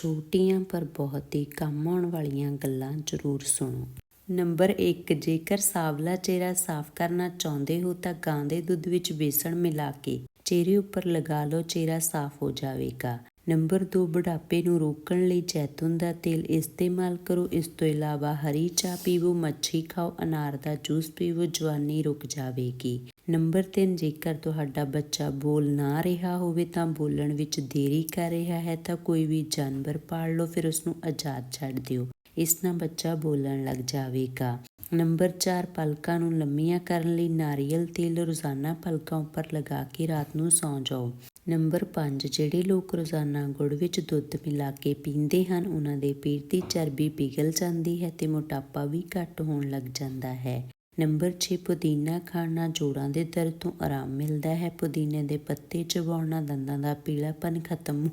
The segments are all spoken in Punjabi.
ਛੋਟੀਆਂ ਪਰ ਬਹੁਤ ਹੀ ਕੰਮ ਆਉਣ ਵਾਲੀਆਂ ਗੱਲਾਂ ਜ਼ਰੂਰ ਸੁਣੋ। ਨੰਬਰ 1 ਜੇਕਰ ਸਾਵਲਾ ਚਿਹਰਾ ਸਾਫ਼ ਕਰਨਾ ਚਾਹੁੰਦੇ ਹੋ ਤਾਂ ਗਾਂ ਦੇ ਦੁੱਧ ਵਿੱਚ ਬੇਸਣ ਮਿਲਾ ਕੇ ਚਿਹਰੇ ਉੱਪਰ ਲਗਾ ਲਓ, ਚਿਹਰਾ ਸਾਫ਼ ਹੋ ਜਾਵੇਗਾ। ਨੰਬਰ 2 ਬੁਢਾਪੇ ਨੂੰ ਰੋਕਣ ਲਈ ਜੈਤੂਨ ਦਾ ਤੇਲ ਇਸਤੇਮਾਲ ਕਰੋ। ਇਸ ਤੋਂ ਇਲਾਵਾ ਹਰੀ ਚਾਹ ਪੀਵੋ, ਮੱਛੀ ਖਾਓ, ਅਨਾਰ ਦਾ ਜੂਸ ਪੀਵੋ, ਜਵਾਨੀ ਰੁਕ ਜਾਵੇਗੀ। ਨੰਬਰ 3 ਜੇਕਰ ਤੁਹਾਡਾ ਬੱਚਾ ਬੋਲ ਨਾ ਰਿਹਾ ਹੋਵੇ ਤਾਂ ਬੋਲਣ ਵਿੱਚ ਦੇਰੀ ਕਰ ਰਿਹਾ ਹੈ ਤਾਂ ਕੋਈ ਵੀ ਜਾਨਵਰ ਪਾਲ ਲਓ, ਫਿਰ ਉਸ ਨੂੰ ਆਜ਼ਾਦ ਛੱਡ ਦਿਓ। ਇਸ ਨਾਲ ਬੱਚਾ ਬੋਲਣ ਲੱਗ ਜਾਵੇਗਾ। ਨੰਬਰ 4 ਪਲਕਾਂ ਨੂੰ ਲੰਮੀਆਂ ਕਰਨ ਲਈ ਨਾਰੀਅਲ ਤੇਲ ਰੋਜ਼ਾਨਾ ਪਲਕਾਂ ਉੱਪਰ ਲਗਾ ਕੇ ਰਾਤ ਨੂੰ ਸੌਂ ਜਾਓ। ਨੰਬਰ 5 ਜਿਹੜੇ ਲੋਕ ਰੋਜ਼ਾਨਾ ਗੁੜ ਵਿੱਚ ਦੁੱਧ ਮਿਲਾ ਕੇ ਪੀਂਦੇ ਹਨ, ਉਹਨਾਂ ਦੇ ਪੇਟ ਦੀ ਚਰਬੀ ਪਿਘਲ ਜਾਂਦੀ ਹੈ ਤੇ ਮੋਟਾਪਾ ਵੀ ਘੱਟ ਹੋਣ ਲੱਗ ਜਾਂਦਾ ਹੈ। ਨੰਬਰ 6 ਪੁਦੀਨਾ ਖਾਣ ਨਾਲ ਜੋੜਾਂ ਦੇ ਦਰਦ ਤੋਂ ਆਰਾਮ ਮਿਲਦਾ ਹੈ। ਪੁਦੀਨੇ ਦੇ ਪੱਤੇ ਚਬਾਉਣ ਨਾਲ ਦੰਦਾਂ ਦਾ ਪੀਲਾਪਨ ਖਤਮ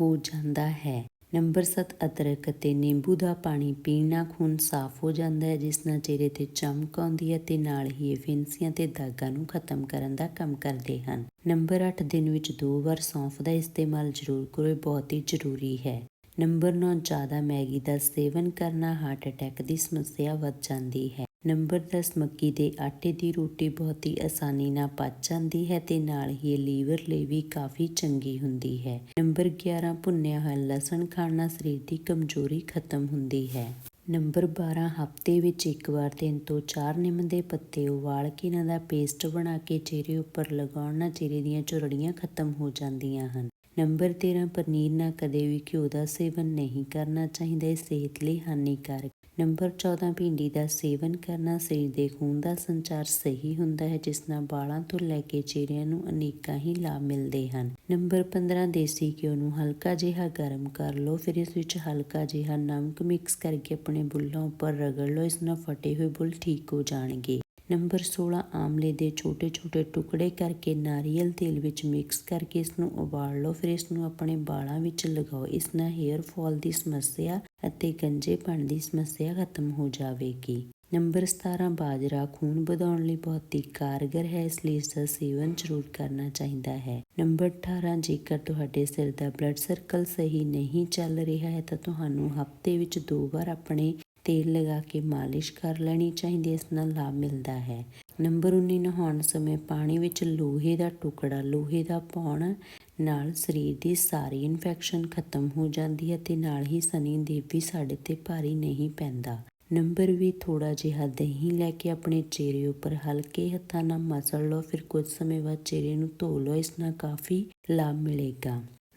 ਹੋ ਜਾਂਦਾ ਹੈ। ਨੰਬਰ 7 ਅਦਰਕ ਅਤੇ ਨਿੰਬੂ ਦਾ ਪਾਣੀ ਪੀਣ ਨਾਲ ਖੂਨ ਸਾਫ਼ ਹੋ ਜਾਂਦਾ ਹੈ, ਜਿਸ ਨਾਲ ਚਿਹਰੇ ਤੇ ਚਮਕ ਆਉਂਦੀ ਹੈ ਤੇ ਨਾਲ ਹੀ ਇਹ ਫਿੰਸੀਆਂ ਤੇ ਦਾਗਾਂ ਨੂੰ ਖਤਮ ਕਰਨ ਦਾ ਕੰਮ ਕਰਦੇ ਹਨ। ਨੰਬਰ 8 ਦਿਨ ਵਿੱਚ ਦੋ ਵਾਰ ਸੌਂਫ ਦਾ ਇਸਤੇਮਾਲ ਜ਼ਰੂਰ ਕਰੋ ਬਹੁਤ ਹੀ ਜ਼ਰੂਰੀ ਹੈ। ਨੰਬਰ 9 ਜ਼ਿਆਦਾ ਮੈਗੀ ਦਾ ਸੇਵਨ ਕਰਨਾ, ਹਾਰਟ ਅਟੈਕ ਦੀ ਸਮੱਸਿਆ ਵੱਧ ਜਾਂਦੀ ਹੈ। ਨੰਬਰ 10 ਮੱਕੀ ਦੇ ਆਟੇ ਦੀ ਰੋਟੀ ਬਹੁਤ ਹੀ ਆਸਾਨੀ ਨਾਲ ਪਚ ਜਾਂਦੀ ਹੈ ਤੇ ਨਾਲ ਹੀ ਇਹ ਲੀਵਰ ਲਈ ਵੀ ਕਾਫੀ ਚੰਗੀ ਹੁੰਦੀ ਹੈ। ਨੰਬਰ 11 ਭੁੰਨਿਆ ਹੋਇਆ ਲਸਣ ਖਾਣ ਨਾਲ ਸਰੀਰ ਦੀ ਕਮਜ਼ੋਰੀ ਖਤਮ ਹੁੰਦੀ ਹੈ। ਨੰਬਰ 12 ਹਫ਼ਤੇ ਵਿੱਚ ਇੱਕ ਵਾਰ ਤਿੰਨ ਤੋਂ ਚਾਰ ਨਿੰਮ ਦੇ ਪੱਤੇ ਉਬਾਲ ਕੇ ਇਹਨਾਂ ਦਾ ਪੇਸਟ ਬਣਾ ਕੇ ਚਿਹਰੇ ਉੱਪਰ ਲਗਾਉਣ ਨਾਲ ਚਿਹਰੇ ਦੀਆਂ ਝੁਰੜੀਆਂ ਖਤਮ ਹੋ ਜਾਂਦੀਆਂ ਹਨ। ਨੰਬਰ 13 ਪਨੀਰ ਨਾਲ ਕਦੇ ਵੀ ਘਿਓ ਦਾ ਸੇਵਨ ਨਹੀਂ ਕਰਨਾ ਚਾਹੀਦਾ, ਇਹ ਸਿਹਤ ਲਈ ਹਾਨੀਕਾਰਕ ਨੰਬਰ 14 ਭਿੰਡੀ ਦਾ ਸੇਵਨ ਕਰਨਾ, ਸਰੀਰ ਦੇ ਖੂਨ ਦਾ ਸੰਚਾਰ ਸਹੀ ਹੁੰਦਾ ਹੈ, ਜਿਸ ਨਾਲ ਵਾਲਾਂ ਤੋਂ ਲੈ ਕੇ ਚਿਹਰਿਆਂ ਨੂੰ ਅਨੇਕਾਂ ਹੀ ਲਾਭ ਮਿਲਦੇ ਹਨ। ਨੰਬਰ 15 ਦੇਸੀ ਘਿਓ ਨੂੰ ਹਲਕਾ ਜਿਹਾ ਗਰਮ ਕਰ ਲਓ। ਫਿਰ ਇਸ ਵਿੱਚ ਹਲਕਾ ਜਿਹਾ ਨਮਕ ਮਿਕਸ ਕਰਕੇ ਆਪਣੇ ਬੁੱਲਾਂ ਉੱਪਰ ਰਗੜ ਲਓ। ਇਸ ਨਾਲ ਫਟੇ ਹੋਏ ਬੁੱਲ ਠੀਕ ਹੋ ਜਾਣਗੇ। ਨੰਬਰ 16 ਆਮਲੇ ਦੇ ਛੋਟੇ-ਛੋਟੇ ਟੁਕੜੇ ਕਰਕੇ ਨਾਰੀਅਲ ਤੇਲ ਵਿੱਚ ਮਿਕਸ ਕਰਕੇ ਇਸ ਨੂੰ ਉਬਾਲ ਲਓ। ਫਿਰ ਇਸ ਨੂੰ ਆਪਣੇ ਵਾਲਾਂ ਵਿੱਚ ਲਗਾਓ। ਇਸ ਨਾਲ ਹੇਅਰ ਫਾਲ ਦੀ ਸਮੱਸਿਆ ਅਤੇ ਗੰਜੇਪਣ ਦੀ ਸਮੱਸਿਆ ਖਤਮ ਹੋ ਜਾਵੇਗੀ। ਨੰਬਰ 17 ਬਾਜਰਾ ਖੂਨ ਵਧਾਉਣ ਲਈ ਬਹੁਤ ਹੀ ਕਾਰਗਰ ਹੈ। ਇਸ ਲਈ ਇਸ ਦਾ ਸੇਵਨ ਜ਼ਰੂਰ ਕਰਨਾ ਚਾਹੀਦਾ ਹੈ। ਨੰਬਰ 18 ਜੇਕਰ ਤੁਹਾਡੇ ਸਿਰ ਦਾ ਬਲੱਡ ਸਰਕਲ ਸਹੀ ਨਹੀਂ ਚੱਲ ਰਿਹਾ ਹੈ ਤਾਂ ਤੁਹਾਨੂੰ ਹਫ਼ਤੇ ਵਿੱਚ ਦੋ ਵਾਰ ਆਪਣੇ ਤੇਲ ਲਗਾ ਕੇ ਮਾਲਿਸ਼ ਕਰ ਲੈਣੀ ਚਾਹੀਦੀ ਹੈ, ਇਸ ਨਾਲ ਲਾਭ ਮਿਲਦਾ ਹੈ। ਨੰਬਰ 19 ਨਹਾਉਣ ਸਮੇਂ ਪਾਣੀ ਵਿੱਚ ਲੋਹੇ ਦਾ ਟੁਕੜਾ, ਲੋਹੇ ਦਾ ਪਾਉਣ ਨਾਲ ਸਰੀਰ ਦੀ ਸਾਰੀ ਇਨਫੈਕਸ਼ਨ ਖਤਮ ਹੋ ਜਾਂਦੀ ਹੈ ਤੇ ਨਾਲ ਹੀ ਸਨੀ ਦੇਵ ਵੀ ਸਾਡੇ ਤੇ ਭਾਰੀ ਨਹੀਂ ਪੈਂਦਾ। ਨੰਬਰ ਵੀ ਥੋੜਾ ਜਿਹਾ ਦਹੀਂ ਲੈ ਕੇ ਆਪਣੇ ਚਿਹਰੇ ਉੱਪਰ ਹਲਕੇ ਹੱਥਾਂ ਨਾਲ ਮਸਲ ਲਓ, ਫਿਰ ਕੁਝ ਸਮੇਂ ਬਾਅਦ ਚਿਹਰੇ ਨੂੰ ਧੋ ਲਓ, ਇਸ ਨਾਲ ਕਾਫੀ ਲਾਭ ਮਿਲੇਗਾ।